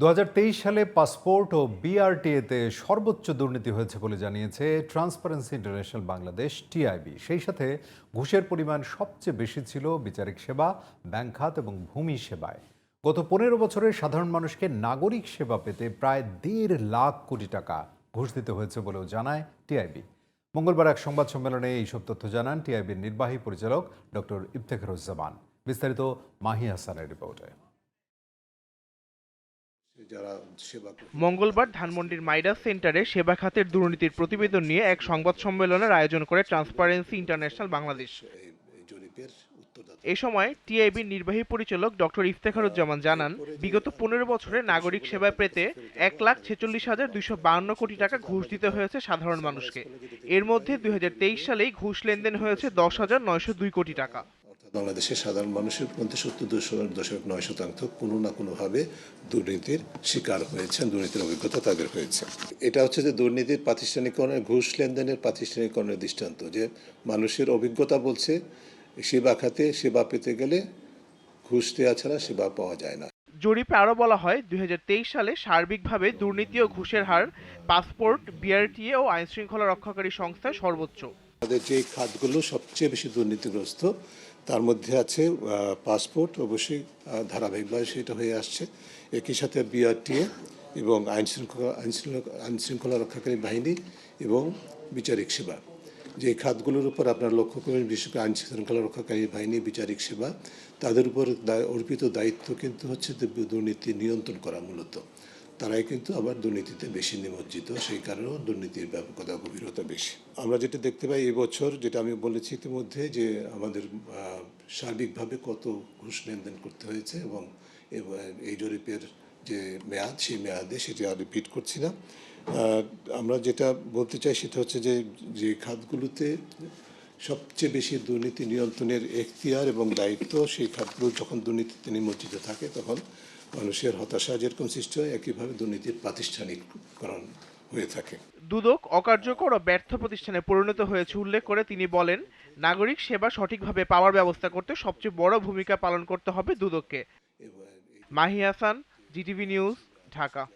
দু হাজার তেইশ সালে পাসপোর্ট ও বিআরটিএতে সর্বোচ্চ দুর্নীতি হয়েছে বলে জানিয়েছে ট্রান্সপারেন্সি ইন্টারন্যাশনাল বাংলাদেশ টিআইবি সেই সাথে ঘুষের পরিমাণ সবচেয়ে বেশি ছিল বিচারিক সেবা, ব্যাংক খাত এবং ভূমি সেবায়। গত পনেরো বছরে সাধারণ মানুষকে নাগরিক সেবা পেতে প্রায় দেড় লাখ কোটি টাকা ঘুষ দিতে হয়েছে বলেও জানায় টিআইবি মঙ্গলবার এক সংবাদ সম্মেলনে এইসব তথ্য জানান টিআইবির নির্বাহী পরিচালক ডক্টর ইফতেখারুজ্জামান। বিস্তারিত মাহি হাসানের রিপোর্টে। মঙ্গলবার ধানমন্ডির মাইডাস সেন্টারে সেবা খাতের দুর্নীতির প্রতিবেদন নিয়ে এক সংবাদ সম্মেলনের আয়োজন করে ট্রান্সপারেন্সি ইন্টারন্যাশনাল বাংলাদেশ। এ সময় টিআইবির নির্বাহী পরিচালক ডক্টর ইফতেখারুজ্জামান জানান বিগত পনেরো বছরে নাগরিক সেবা পেতে এক লাখ ছেচল্লিশ হাজার দুইশো বাহান্ন কোটি টাকা ঘুষ দিতে হয়েছে সাধারণ মানুষকে। এর মধ্যে দুই হাজার তেইশ সালেই ঘুষ লেনদেন হয়েছে দশ হাজার নয়শো দুই কোটি টাকা। বাংলাদেশের সাধারণ মানুষের মধ্যে সত্তর দশমিক দশমিক নয় শতাংশ কোনো না কোনোভাবে দুর্নীতির শিকার হয়েছেন দুর্নীতির অভিজ্ঞতা তাদের হয়েছে। এটা হচ্ছে যে দুর্নীতির প্রাতিষ্ঠানিকরণের ঘুষ লেনদেনের প্রাতিষ্ঠানিকরণের দৃষ্টান্ত যে মানুষের অভিজ্ঞতা বলছে সেবা খাতে সেবা পেতে গেলে ঘুষ দেওয়া ছাড়া সেবা পাওয়া যায় না। জরিপে আরও বলা হয় দুই হাজার তেইশ সালে সার্বিকভাবে দুর্নীতি ও ঘুষের হার পাসপোর্ট বিআরটিএ ও আইনশৃঙ্খলা রক্ষাকারী সংস্থায় সর্বোচ্চ। আমাদের যে খাতগুলো সবচেয়ে বেশি দুর্নীতিগ্রস্ত তার মধ্যে আছে পাসপোর্ট, অবশ্যই ধারাবাহিকভাবে সেটা হয়ে আসছে। একই সাথে বিআরটিএ এবং আইন শৃঙ্খলা আইন শৃঙ্খলা আইন শৃঙ্খলা রক্ষাকারী বাহিনী এবং বিচারিক সেবা। যে খাতগুলোর উপর আপনারা লক্ষ্য করবেন, বিশেষ করে আইন শৃঙ্খলা রক্ষাকারী বাহিনী, বিচারিক সেবা, তাদের উপর অর্পিত দায়িত্ব কিন্তু হচ্ছে দুর্নীতি নিয়ন্ত্রণ করা মূলত। তারাই কিন্তু আবার দুর্নীতিতে বেশি নিমজ্জিত, সেই কারণেও দুর্নীতির ব্যাপকতা, গভীরতা বেশি। আমরা যেটা দেখতে পাই এবছর যেটা আমি বলেছি ইতিমধ্যে, যে আমাদের সার্বিকভাবে কত ঘুষ লেনদেন করতে হয়েছে এবং এই জরিপের যে মেয়াদ, সেই মেয়াদে সেটি আর রিপিট করছি না। আমরা যেটা বলতে চাই সেটা হচ্ছে যে যে খাতগুলোতে সবচেয়ে বেশি দুর্নীতি নিয়ন্ত্রণের এখতিয়ার এবং দায়িত্ব সেই খাতগুলো যখন দুর্নীতিতে নিমজ্জিত থাকে তখন মানুষের হতাশা যেরকম সৃষ্টি হয় একইভাবে দুর্নীতির প্রাতিষ্ঠানিককরণ হয়ে থাকে। দুদক অকার্যকর ও ব্যর্থ প্রতিষ্ঠানে পরিণত হয়েছে উল্লেখ করে তিনি বলেন নাগরিক সেবা সঠিকভাবে পাওয়ার ব্যবস্থা করতে সবচেয়ে বড় ভূমিকা পালন করতে হবে দুদককে। Mahi Hasan GTV news Dhaka.